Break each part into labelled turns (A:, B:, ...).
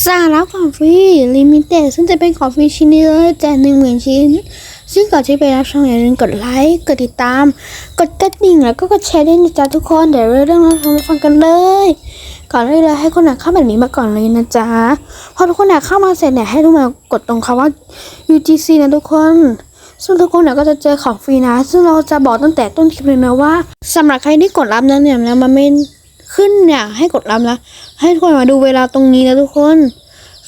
A: สาระของฟรีลิมิเต็ดซึ่งจะเป็นของฟรีชิ้นนี้เดียแจกหนึ่งหมื่นชิ้น ซึ่งก่อนที่ไปรับชมอย่าลืมกดไลค์กดติดตาม กดกระดิ่งแล้วก็กดแชร์ด้วยนะจ๊ะทุกคนเดี๋ยวเรื่องราวเรามฟังกันเลย ก่อนอื่นเลยให้คนหนเข้าแบบนี้มาก่อนเลยนะจ๊ะพอทุกคนหนเข้ามาเสร็จเนี่ยให้ทุกคนกดตรงคำว่า UGC นะทุกคนซึ่งทุกคนเนี่ยก็จะเจอของฟรีนะ ซึ่งเราจะบอกตั้งแต่ต้นคลิปเลยนะว่าสำหรับใครที่กดรับนั้นเนี่ยแล้วมันไม่ ขึ้นเนี่ยให้กดรับนะ ให้ทุกคนมาดูเวลาตรงนี้นะทุกคน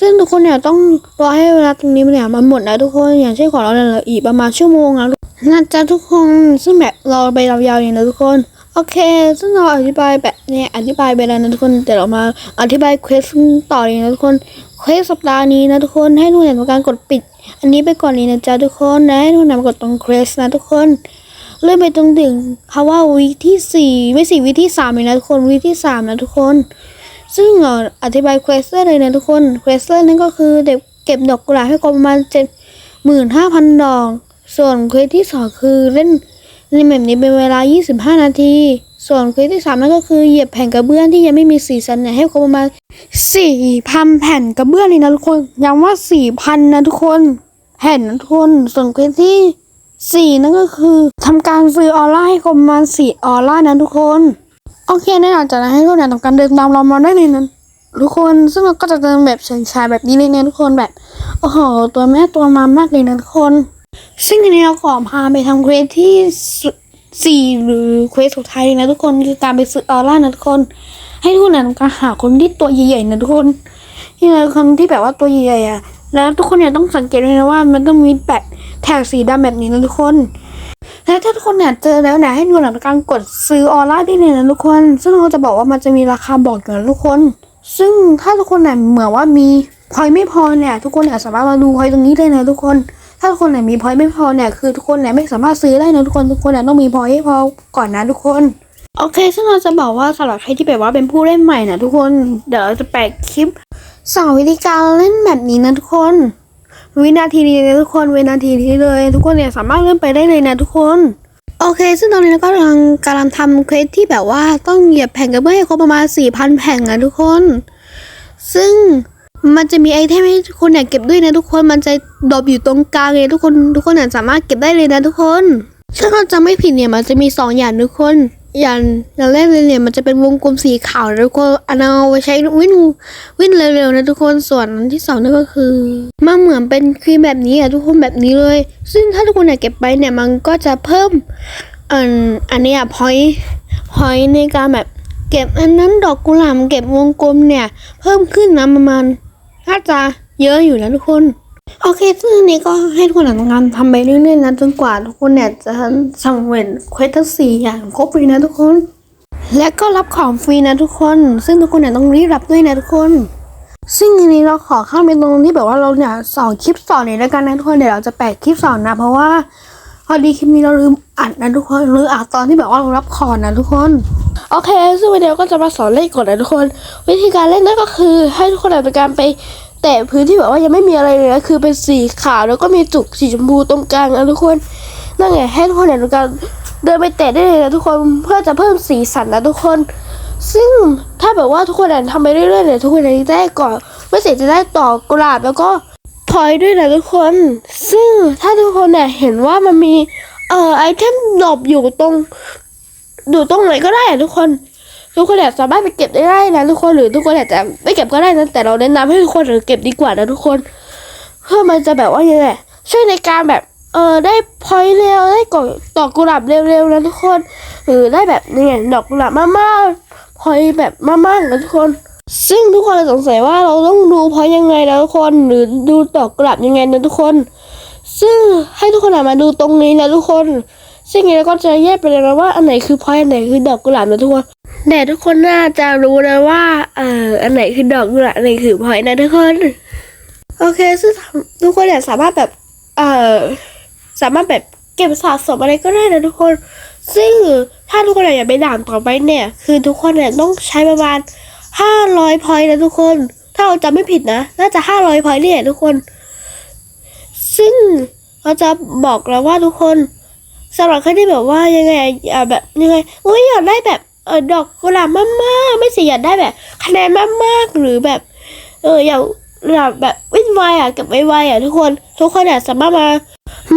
A: ซึ่งทุกคนเนี่ยต้องรอให้เวลาตรงนี้เนี่ยมันหมดนะทุกคนอย่างเช่นของเราเนี่ยออีกประมาณชั่วโมงนะนะจ๊ะทุกคนซึ่งแบบเราไปยาวๆอย่างนะทุกคนโอเค ซึ่งเราอธิบายแบบเนี่ยอธิบายไปแล้วนะทุกคน แต่เรามาอธิบายเควสต่อเลยนะทุกคน เควสสัปดาห์นี้นะทุกคน ให้ทุกคนเห็นการกดปิด อันนี้ไปก่อนเลยนะจ๊ะทุกคน นะให้ทุกคนนำกดตรงเควสนะทุกคน เลื่อนไปตรงถึงคำว่าวีที่สี่ไม่สี่วีที่สามเลยนะทุกคนวีที่สามนะทุกคน ซึ่งเอ่ออธิบายเควสได้เลยนะทุกคนเควสเซอร์นั่นก็คือเด็กเก็บดอกกุหลาบให้ครบประมาณเจ็ดหมื่นห้าพันดอก ส่วนเควสที่สองคือเล่นเล่นแบบนี้เป็นเวลา 25 นาที ส่วนเควสที่สามนั่นก็คือเหยียบแผ่นกระเบื้องที่ยังไม่มีสีสันเนี่ยให้ครบประมาณสี่พันแผ่นกระเบื้องเลยนะทุกคนย้ำว่าสี่พันนะทุกคน แผ่นนะทุกคน ส่วนเควสที่ สี่นั่นก็คือทำการซื้อออร่าให้ครบมาสี่ออร่านะทุกคน โอเคแน่นอนจากนั้นให้ทุกคนทำการเดินตามเรามาได้เลยนะทุกคนซึ่งเราก็จะเดินแบบเชิงชายแบบนี้เลยนะทุกคนแบบโอ้โหตัวแม่ตัวมามากเลยนะทุกคน ซึ่งทีนี้เราขอพาไปทำเควสที่สี่หรือเควสสุดท้ายเลยนะทุกคนคือการไปซื้อออร่านะทุกคน ให้ทุกคนทำการหาคนที่ตัวใหญ่ๆนะทุกคนที่เราคนที่แบบว่าตัวใหญ่ๆอะแล้วทุกคนเนี่ยต้องสังเกตด้วยนะว่ามันต้องมีแบบ แท็กสีดำแบบนี้นะทุกคน แล้วถ้าทุกคนเนี่ยเจอแล้วเนี่ยให้ดูหลังการกดซื้อออร่าได้เลยนะทุกคน ซึ่งเราจะบอกว่ามันจะมีราคาบอกอยู่นะทุกคน ซึ่งถ้าทุกคนเนี่ยเหมือนว่ามีพอยไม่พอเนี่ยทุกคนเนี่ยสามารถมาดูพอยตรงนี้ได้นะทุกคน ถ้าทุกคนเนี่ยมีพอยไม่พอเนี่ยคือทุกคนเนี่ยไม่สามารถซื้อได้นะทุกคนทุกคนเนี่ยต้องมีพอยให้พอก่อนนะทุกคนโอเคซึ่งเราจะบอกว่าสำหรับใครที่แบบว่าเป็นผู้เล่นใหม่นะทุกคน เดี๋ยวเราจะแปะคลิปสอนวิธีการเล่นแบบนี้นะทุกคน วินาทีนี้นะทุกคนวินาทีนี้เลย ทุกคนเนี่ยสามารถเริ่มไปได้เลยนะทุกคน โอเค ซึ่งตอนนี้เราก็กำลังกำลังทำเควสที่แบบว่าต้องเหยียบแผ่นกระเบื้องให้ครบประมาณสี่พันแผ่นนะทุกคน ซึ่งมันจะมีไอเทมให้ทุกคนเนี่ยเก็บด้วยนะทุกคนมันจะดรอปอยู่ตรงกลางเลยทุกคนทุกคนเนี่ยสามารถเก็บได้เลยนะทุกคนซึ่งเราจะไม่ผิดเนี่ยมันจะมีสองอย่างทุกคน อย่างอย่างแรกเลยเนี่ยมันจะเป็นวงกลมสีขาวนะทุกคนอันเอาไว้ใช้วิ่งวิ่งเร็วๆนะทุกคนส่วนอันที่สองนั่นก็คือมันเหมือนเป็นครีมแบบนี้อะทุกคนแบบนี้เลย ซึ่งถ้าทุกคนเนี่ยเก็บไปเนี่ยมันก็จะเพิ่มอันอันนี้ยพอยพอยในการแบบเก็บอันนั้นดอกกุหลาบเก็บวงกลมเนี่ย เพิ่มขึ้นนะประมาณน่าจะเยอะอยู่นะทุกคน โอเคซึ่งนี้ก็ให้ทุกคนทำงานทำไปเรื่อยๆนะจนกว่าทุกคนเนี่ยจะสำเร็จเควสทั้งสี่อย่างครบเลยนะทุกคน และก็รับของฟรีนะทุกคน ซึ่งทุกคนเนี่ยต้องรีบรับด้วยนะทุกคน ซึ่งอันนี้เราขอข้ามไปตรงที่แบบว่าเราเนี่ยสอนคลิปสอนเลยแล้วกันนะทุกคนเดี๋ยวเราจะแปะคลิปสอนนะ เพราะว่าพอดีคลิปนี้เราลืมอัดนะทุกคนหรืออัดตอนที่แบบว่าเรารับของนะทุกคนโอเคซึ่งวันนี้เราก็จะมาสอนเล่นก่อนนะทุกคน วิธีการเล่นนั่นก็คือให้ทุกคนเนี่ยเป็นการไป แตะพื้นที่แบบว่ายังไม่มีอะไรเลยนะคือเป็นสีขาวแล้วก็มีจุกสีชมพูตรงกลางนะทุกคนนั่นไงให้ทุกคนเนี่ยเป็นการเดินไปแตะได้เลยนะทุกคนเพื่อจะเพิ่มสีสันนะทุกคน ซึ่งถ้าแบบว่าทุกคนเนี่ยทำไปเรื่อยๆเนี่ยทุกคนจะได้ก่อนไม่เสร็จจะได้ต่อกุหลาบแล้วก็พลอยด้วยนะทุกคน ซึ่งถ้าทุกคนเนี่ยเห็นว่ามันมีเอ่อไอเทมดรอปอยู่ตรงอยู่ตรงไหนก็ได้อะทุกคน ทุกคนเนี่ยสามารถไปเก็บได้นะทุกคนหรือทุกคนเนี่ยจะไม่เก็บก็ได้นะแต่เราแนะนำให้ทุกคนเก็บดีกว่านะทุกคน เพื่อมันจะแบบว่ายังไงช่วยในการแบบเออได้พอยเร็วได้ก่อดอกกุหลาบเร็วๆนะทุกคนหรือได้แบบนี่ไงดอกกุหลาบมากๆพอยแบบมากๆนะทุกคน ซึ่งทุกคนสงสัยว่าเราต้องดูพอยยังไงนะทุกคนหรือดูดอกกุหลาบยังไงนะทุกคน ซึ่งให้ทุกคนมาดูตรงนี้นะทุกคนซึ่งนี้เราก็จะแยกไปเลยนะว่าอันไหนคือพอยอันไหนคือดอกกุหลาบนะทุกคน แต่ทุกคนน่าจะรู้นะว่า เอ่อ อันไหนคือดอกกุหลาบอันไหนคือพลอยนะทุกคน โอเคซึ่งทุกคนเนี่ยสามารถแบบ เอ่อ สามารถแบบเก็บสะสมอะไรก็ได้นะทุกคน ซึ่งถ้าทุกคนอยากไปด่านต่อไปเนี่ย คือทุกคนเนี่ยต้องใช้ประมาณห้าร้อยพอยนะทุกคน ถ้าเราจำไม่ผิดนะ น่าจะห้าร้อยพอยต์เนี่ยทุกคน ซึ่งเราจะบอกแล้วว่าทุกคนสำหรับใครที่แบบว่ายังไงอ่าแบบยังไงโอ้ยอยากได้แบบ เออดอกกุหลาบมากๆไม่ใช่อยากได้แบบ คะแนนมากๆหรือแบบ เอออย่าอย่าแบบวิ่งไวอะกับไวๆอะทุกคน ทุกคนอะสามารถมา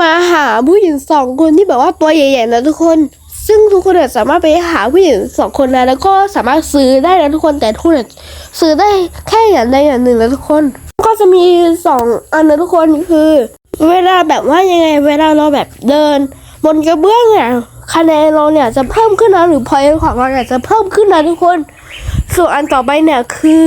A: มาหาผู้หญิงสองคนที่แบบว่าตัวใหญ่ๆนะทุกคน ซึ่งทุกคนอะสามารถไปหาผู้หญิงสองคนนะแล้วก็สามารถซื้อได้นะทุกคนแต่ทุกคนซื้อได้แค่อย่างใดอย่างหนึ่งนะทุกคน ก็จะมีสองอันนะทุกคนคือ เวลาแบบว่ายังไงเวลาเราแบบเดิน บนกระเบื้องเนี่ยคะแนนเราเนี่ยจะเพิ่มขึ้นนะหรือพอยต์ของเราเนี่ยจะเพิ่มขึ้นนะทุกคน ส่วนอันต่อไปเนี่ยคือ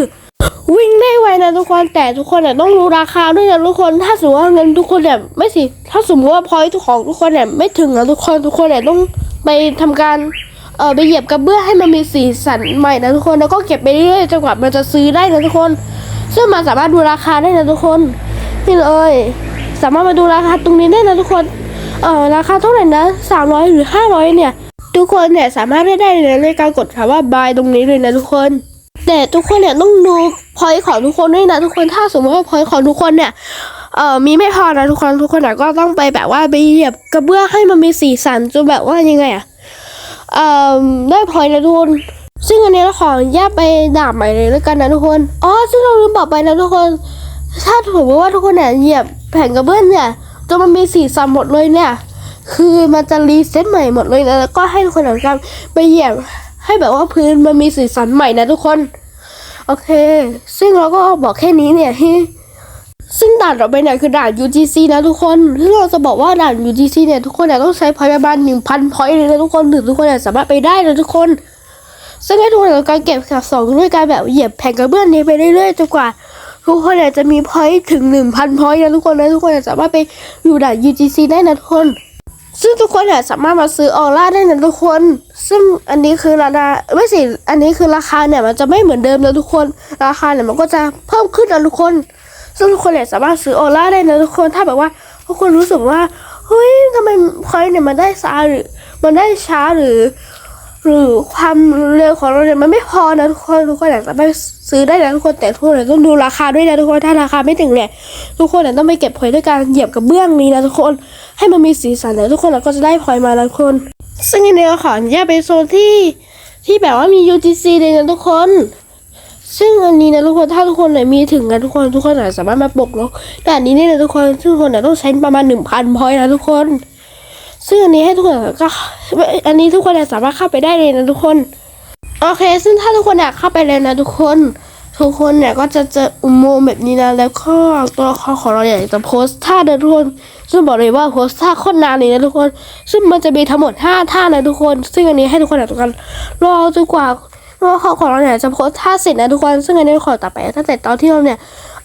A: วิ่งได้ไวนะทุกคนแต่ทุกคนเนี่ยต้องรู้ราคาด้วยนะทุกคนถ้าสมมติว่าเงินทุกคนเนี่ยไม่สิถ้าสมมติว่าพอยต์ของทุกคนเนี่ยไม่ถึงนะทุกคนทุกคนเนี่ยต้องไปทำการเออไปเหยียบกระเบื้องให้มันมีสีสันใหม่นะทุกคนแล้วก็เก็บไปเรื่อยๆจนกว่ามันจะซื้อได้นะทุกคน ซึ่งมันสามารถดูราคาได้นะทุกคนนี่เลยสามารถมาดูราคาตรงนี้ได้นะทุกคน เออราคาเท่าไหร่นะสามร้อยหรือห้าร้อยเนี่ย ทุกคนเนี่ยสามารถได้ได้เลยในการกดคำว่า buy ตรงนี้เลยนะทุกคน แต่ทุกคนเนี่ยต้องดูพอยของทุกคนด้วยนะทุกคนถ้าสมมติว่าพอยของทุกคนเนี่ยเอ่อมีไม่พอนะทุกคนทุกคนเนี่ยก็ต้องไปแบบว่าไปเหยียบกระเบื้องให้มันมีสีสันจนแบบว่ายังไงอะเอ่อได้พอยนะทุกคนซึ่งอันนี้เราขอแยกไปด่าใหม่เลยแล้วกันนะทุกคนอ๋อซึ่งเราลืมบอกไปนะทุกคน ถ้าถือว่าทุกคนเนี่ยเหยียบแผ่นกระเบื้องเนี่ย จนมันมีสีสันหมดเลยเนี่ย คือมันจะรีเซ็ตใหม่หมดเลยนะแล้วก็ให้ทุกคนเหมือนกันไปเหยียบให้แบบว่าพื้นมันมีสีสันใหม่นะทุกคน โอเค ซึ่งเราก็บอกแค่นี้เนี่ยที่ซึ่งด่านต่อไปเนี่ยคือด่าน UGC นะทุกคนซึ่งเราจะบอกว่าด่าน UGC เนี่ยทุกคนเนี่ยต้องใช้พอยประมาณหนึ่งพันพอยต์เลยนะทุกคนถึงทุกคนเนี่ยสามารถไปได้นะทุกคน ซึ่งให้ทุกคนการเก็บสะสมด้วยการแบบเหยียบแผ่นกระเบื้องนี้ไปเรื่อยๆจนกว่า ทุกคนเนี่ยจะมีพอยต์ถึงหนึ่งพันพอยต์นะทุกคนนะทุกคนเนี่ยสามารถไปอยู่ด่าน UGC ได้นะทุกคน ซึ่งทุกคนเนี่ยสามารถมาซื้อออร่าได้นะทุกคน ซึ่งอันนี้คือราคาไม่สิอันนี้คือราคาเนี่ยมันจะไม่เหมือนเดิมนะทุกคน ราคาเนี่ยมันก็จะเพิ่มขึ้นนะทุกคน ซึ่งทุกคนเนี่ยสามารถซื้อออร่าได้นะทุกคน ถ้าแบบว่าทุกคนรู้สึกว่าเฮ้ยทำไมพอยต์เนี่ยมันได้ช้าหรือ มันได้ช้าหรือ หรือความเร็วของเราเนี่ยมันไม่พอนะทุกคนทุกคนอยากจะไปซื้อได้นะทุกคนแต่ทุกคนต้องดูราคาด้วยนะทุกคนถ้าราคาไม่ถึงเนี่ยทุกคนเนี่ยต้องไปเก็บพอยด้วยการเหยียบกับเบื้องนี้นะทุกคนให้มันมีสีสันแล้วทุกคนเราก็จะได้พอยมาแล้วทุกคน ซึ่งอันนี้ก็ขออนุญาตไปโซนที่ที่แบบว่ามี UGC เลยนะทุกคน ซึ่งอันนี้นะทุกคนถ้าทุกคนเนี่ยมีถึงกันทุกคนทุกคนอาจสามารถมาปลกล็อกแต่อันนี้เนี่ยนะทุกคนซึ่งทุกคนเนี่ยต้องใช้ประมาณหนึ่งพันพอยนะทุกคน ซึ่งอันนี้ให้ทุกคนก็ อันนี้ทุกคนเนี่ยสามารถเข้าไปได้เลยนะทุกคน โอเค ซึ่งถ้าทุกคนอยากเข้าไปเลยนะทุกคน ทุกคนเนี่ยก็จะเจออุโมงค์แบบนี้นะ แล้วก็ตัวละครของเราเนี่ยจะโพสท่าเดินทุกคน ซึ่งบอกเลยว่าโพสท่าโคตรนานเลยนะทุกคน ซึ่งมันจะมีทั้งหมดห้าท่านะทุกคน ซึ่งอันนี้ให้ทุกคนเนี่ยทุกคนรอจนกว่าตัวละครของเราเนี่ยจะโพสท่าเสร็จนะทุกคน ซึ่งอันนี้ขอต่อไปตั้งแต่ตอนที่เราเนี่ย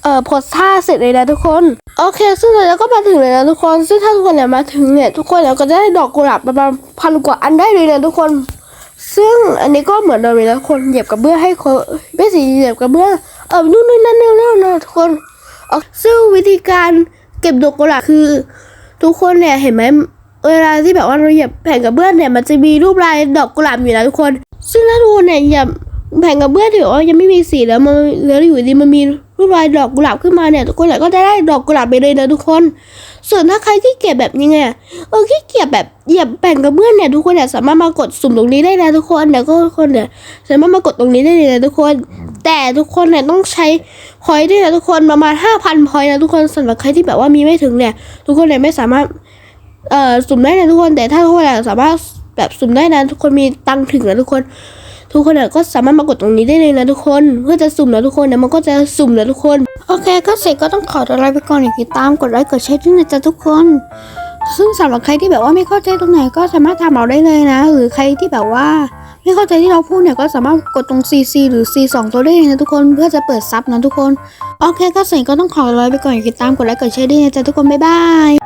A: เอ่อโพสท่าเสร็จเลยนะทุกคน โอเค ซึ่งเราก็มาถึงเลยนะทุกคน ซึ่งถ้าทุกคนเนี่ยมาถึงเนี่ยทุกคนเนี่ยก็จะได้ดอกกุหลาบประมาณพันกว่าอันได้เลยนะทุกคน ซึ่งอันนี้ก็เหมือนเดิมเลยนะคนเหยียบกระเบื้องให้คนไม่สิเหยียบกระเบื้องเออนู่นนี่นั่นนี่นั่นนะทุกคนเอาซึ่งวิธีการเก็บดอกกุหลาบคือ ทุกคนเนี่ยเห็นไหมเวลาที่แบบว่าเราเหยียบแผ่นกระเบื้องเนี่ยมันจะมีรูปลายดอกกุหลาบอยู่นะทุกคน ซึ่งถ้าทุกคนเนี่ยเหยียบ แผ่นกระเบื้องที่แบบว่ายังไม่มีสีแล้วมันแล้วอยู่ดีมันมีรูปลายดอกกุหลาบขึ้นมาเนี่ยทุกคนเนี่ยก็จะได้ดอกกุหลาบไปเลยนะทุกคน ส่วนถ้าใครที่เกียจแบบยังไงเออที่เกียจแบบเหยียบแผ่นกระเบื้องเนี่ยทุกคนเนี่ยสามารถมากดสุ่มตรงนี้ได้นะทุกคนแล้วก็ทุกคนเนี่ยสามารถมากดตรงนี้ได้เลยนะทุกคน แต่ทุกคนเนี่ยต้องใช้พอยด้วยนะทุกคนประมาณห้าพันพอยนะทุกคนสำหรับใครที่แบบว่ามีไม่ถึงเนี่ย ทุกคนเนี่ยไม่สามารถเอ่อสุ่มได้นะทุกคนแต่ถ้าทุกคนอยากสามารถแบบสุ่มได้นะทุกคนมีตังถึงนะทุกคน ทุกคนก็สามารถมากดตรงนี้ได้เลยนะทุกคน เพื่อจะสุ่มนะทุกคนเนี่ยมันก็จะสุ่มนะทุกคน โอเค ก็เสร็จก็ต้องขอตัวลาไปก่อนอย่าติดตามกดไลค์กดแชร์ด้วยนะจ๊ะทุกคน ซึ่งสำหรับใครที่แบบว่าไม่เข้าใจตรงไหนก็สามารถถามเราได้เลยนะ หรือใครที่แบบว่าไม่เข้าใจที่เราพูดเนี่ยก็สามารถกดตรง CC หรือ C 2 ตัวได้เลยนะทุกคนเพื่อจะเปิดซับนะทุกคน โอเคก็เสร็จก็ต้องขอตัวลาไปก่อนอย่าติดตามกดไลค์กดแชร์ด้วยนะจ๊ะทุกคนบ๊ายบาย